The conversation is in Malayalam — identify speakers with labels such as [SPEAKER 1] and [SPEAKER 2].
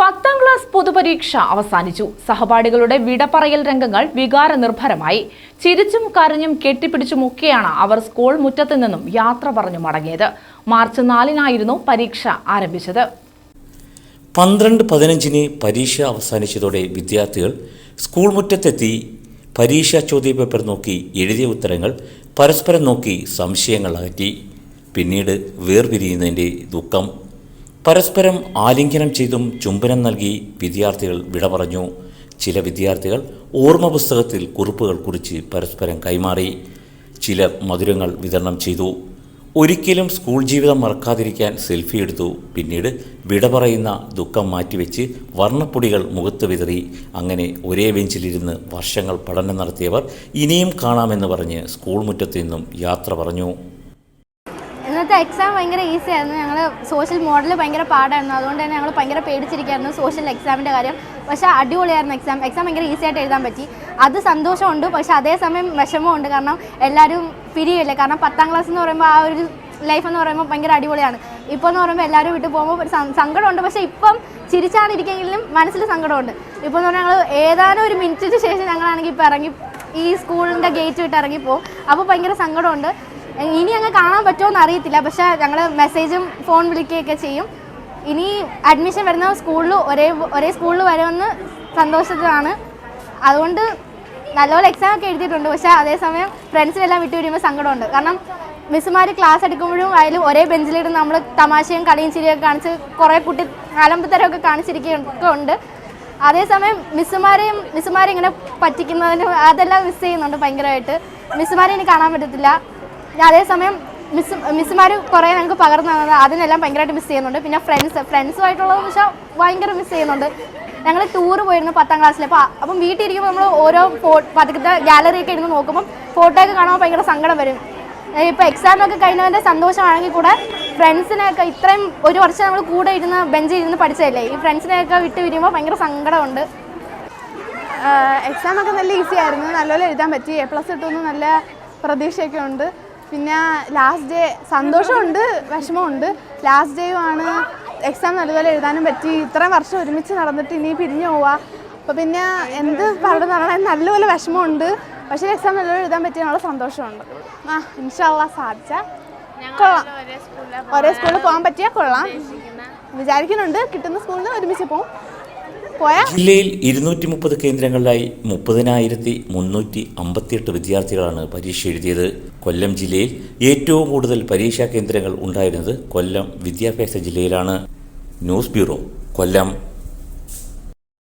[SPEAKER 1] പത്താം ക്ലാസ് പൊതുപരീക്ഷ അവസാനിച്ചു. സഹപാഠികളുടെ വിടപറയൽ രംഗങ്ങൾ വികാര നിർഭരമായി ചിരിച്ചും കരഞ്ഞും കെട്ടിപ്പിടിച്ചുമൊക്കെയാണ് അവർ സ്കൂൾ മുറ്റത്തു നിന്നും യാത്ര പറഞ്ഞു മടങ്ങിയത്. മാർച്ച് നാലിനായിരുന്നു പരീക്ഷ ആരംഭിച്ചത്.
[SPEAKER 2] പന്ത്രണ്ട് പതിനഞ്ചിന് പരീക്ഷ അവസാനിച്ചതോടെ വിദ്യാർത്ഥികൾ സ്കൂൾ മുറ്റത്തെത്തി പരീക്ഷാ ചോദ്യപേപ്പർ നോക്കി എഴുതിയ ഉത്തരങ്ങൾ പരസ്പരം നോക്കി സംശയങ്ങൾ അകറ്റി. പിന്നീട് വേർപിരിയുന്നതിന്റെ ദുഃഖം. പരസ്പരം ആലിംഗനം ചെയ്തും ചുംബനം നൽകി വിദ്യാർത്ഥികൾ വിട പറഞ്ഞു. ചില വിദ്യാർത്ഥികൾ ഓർമ്മ പുസ്തകത്തിൽ കുറിപ്പുകൾ കുറിച്ച് പരസ്പരം കൈമാറി. ചിലർ മധുരങ്ങൾ വിതരണം ചെയ്തു. ഒരിക്കലും സ്കൂൾ ജീവിതം മറക്കാതിരിക്കാൻ സെൽഫി എടുത്തു. പിന്നീട് വിട പറയുന്ന ദുഃഖം മാറ്റിവെച്ച് വർണപ്പൊടികൾ മുഖത്ത് വിതറി. അങ്ങനെ ഒരേ ബെഞ്ചിലിരുന്ന് വർഷങ്ങൾ പഠനം നടത്തിയവർ ഇനിയും കാണാമെന്ന് പറഞ്ഞ് സ്കൂൾ മുറ്റത്തു നിന്നും യാത്ര പറഞ്ഞു.
[SPEAKER 3] ഇന്നത്തെ എക്സാം ഭയങ്കര ഈസി ആയിരുന്നു. ഞങ്ങൾ സോഷ്യൽ മോഡൽ ഭയങ്കര പാടായിരുന്നു. അതുകൊണ്ട് തന്നെ ഞങ്ങൾ ഭയങ്കര പേടിച്ചിരിക്കുകയായിരുന്നു സോഷ്യൽ എക്സാമിന്റെ കാര്യം. പക്ഷേ അടിപൊളിയായിരുന്നു എക്സാം എക്സാം ഭയങ്കര ഈസി ആയിട്ട് എഴുതാൻ പറ്റി. അത് സന്തോഷമുണ്ട്. പക്ഷേ അതേസമയം വിഷമമുണ്ട് കാരണം എല്ലാവരും പിരിയില്ലേ? കാരണം പത്താം ക്ലാസ് എന്ന് പറയുമ്പോൾ ആ ഒരു ലൈഫ് എന്ന് പറയുമ്പോൾ ഭയങ്കര അടിപൊളിയാണ്. ഇപ്പോൾ എന്ന് പറയുമ്പോൾ എല്ലാവരും വിട്ടു പോകുമ്പോൾ സങ്കടമുണ്ട്. പക്ഷേ ഇപ്പം ചിരിച്ചാണ് ഇരിക്കെങ്കിലും മനസ്സിൽ സങ്കടമുണ്ട്. ഇപ്പോൾ എന്ന് പറഞ്ഞാൽ ഞങ്ങൾ ഏതാനും ഒരു മിനിറ്റിന് ശേഷം ഞങ്ങളാണെങ്കിൽ ഇപ്പോൾ ഇറങ്ങി ഈ സ്കൂളിന്റെ ഗേറ്റ് വിട്ട് ഇറങ്ങിപ്പോവും. അപ്പോൾ ഭയങ്കര സങ്കടമുണ്ട്. ഇനി അങ്ങ് കാണാൻ പറ്റുമോ എന്ന് അറിയത്തില്ല പക്ഷേ ഞങ്ങൾ മെസ്സേജും ഫോൺ വിളിക്കുകയൊക്കെ ചെയ്യും. ഇനി അഡ്മിഷൻ വരുന്ന സ്കൂളിൽ ഒരേ ഒരേ സ്കൂളിൽ വരുമെന്ന് സന്തോഷത്തിലാണ്. അതുകൊണ്ട് നല്ലപോലെ എക്സാം ഒക്കെ എഴുതിയിട്ടുണ്ട്. പക്ഷേ അതേസമയം ഫ്രണ്ട്സിനെല്ലാം വിട്ടു വരുമ്പോൾ സങ്കടമുണ്ട്. കാരണം മിസ്സുമാർ ക്ലാസ് എടുക്കുമ്പോഴും അതിൽ ഒരേ ബെഞ്ചിലിരുന്ന് നമ്മൾ തമാശയും കളിയും ചിരിയൊക്കെ കാണിച്ച് കുറേ കുട്ടി അലമ്പത്തരമൊക്കെ കാണിച്ചിരിക്കുകയൊക്കെ ഉണ്ട്. അതേസമയം മിസ്സുമാരെയും മിസ്സുമാരെ ഇങ്ങനെ പറ്റിക്കുന്നതിന് അതെല്ലാം മിസ് ചെയ്യുന്നുണ്ട് ഭയങ്കരമായിട്ട്. മിസ്സുമാരെ ഇനി കാണാൻ പറ്റത്തില്ല. അതേസമയം മിസ് മിസ്സുമാർ കുറേ ഞങ്ങൾക്ക് പകർന്നു തന്നത് അതിനെല്ലാം ഭയങ്കരമായിട്ട് മിസ് ചെയ്യുന്നുണ്ട്. പിന്നെ ഫ്രണ്ട്സ് ഫ്രണ്ട്സുമായിട്ടുള്ളതെന്ന് വെച്ചാൽ ഭയങ്കര മിസ് ചെയ്യുന്നുണ്ട്. ഞങ്ങൾ ടൂർ പോയിരുന്നു പത്താം ക്ലാസ്സിൽ അപ്പോൾ അപ്പം വീട്ടിൽ ഇരിക്കുമ്പോൾ നമ്മൾ ഓരോ ഫോ പതുക്കത്തെ ഗാലറിയൊക്കെ ഇരുന്ന് നോക്കുമ്പം ഫോട്ടോ ഒക്കെ കാണുമ്പോൾ ഭയങ്കര സങ്കടം വരും. ഇപ്പോൾ എക്സാം ഒക്കെ കഴിഞ്ഞതിന്റെ സന്തോഷമാണെങ്കിൽ കൂടെ ഫ്രണ്ട്സിനെയൊക്കെ ഇത്രയും ഒരു വർഷം നമ്മൾ കൂടെ ഇരുന്ന് ബെഞ്ചിൽ ഇരുന്ന് പഠിച്ചതല്ലേ? ഈ ഫ്രണ്ട്സിനെയൊക്കെ വിട്ട് വരുമ്പോൾ ഭയങ്കര സങ്കടമുണ്ട്.
[SPEAKER 4] എക്സാമൊക്കെ നല്ല ഈസി ആയിരുന്നു. നല്ലപോലെ എഴുതാൻ പറ്റി. എ പ്ലസ് കിട്ടുമെന്ന് നല്ല പ്രതീക്ഷയൊക്കെ ഉണ്ട്. പിന്നെ ലാസ്റ്റ് ഡേ സന്തോഷമുണ്ട് വിഷമമുണ്ട്. ലാസ്റ്റ് ഡേയുമാണ് എക്സാം നല്ലപോലെ എഴുതാനും പറ്റി. ഇത്രയും വർഷം ഒരുമിച്ച് നടന്നിട്ട് ഇനി പിരിഞ്ഞു പോവാ. അപ്പോൾ പിന്നെ എന്ത് പറഞ്ഞു പറഞ്ഞാൽ നല്ലപോലെ വിഷമമുണ്ട്. പക്ഷേ എക്സാം നല്ലപോലെ എഴുതാൻ പറ്റിയുള്ള സന്തോഷമുണ്ട്. ആ ഇൻഷാള്ള സാധിച്ച. കൊള്ളാം. ഒരേ സ്കൂളിൽ പോകാൻ പറ്റിയാൽ കൊള്ളാം. വിചാരിക്കുന്നുണ്ട് കിട്ടുന്ന സ്കൂളിൽ ഒരുമിച്ച് പോകും പോയാൽ
[SPEAKER 2] ജില്ലയിൽ ഇരുന്നൂറ്റി മുപ്പത് കേന്ദ്രങ്ങളിലായി മുപ്പതിനായിരത്തി മുന്നൂറ്റി അമ്പത്തിയെട്ട് വിദ്യാർത്ഥികളാണ് പരീക്ഷ എഴുതിയത്. കൊല്ലം ജില്ലയിൽ ഏറ്റവും കൂടുതൽ പരീക്ഷാ കേന്ദ്രങ്ങൾ ഉണ്ടായിരുന്നത് കൊല്ലം വിദ്യാഭ്യാസ ജില്ലയിലാണ്. News bureau Kollam.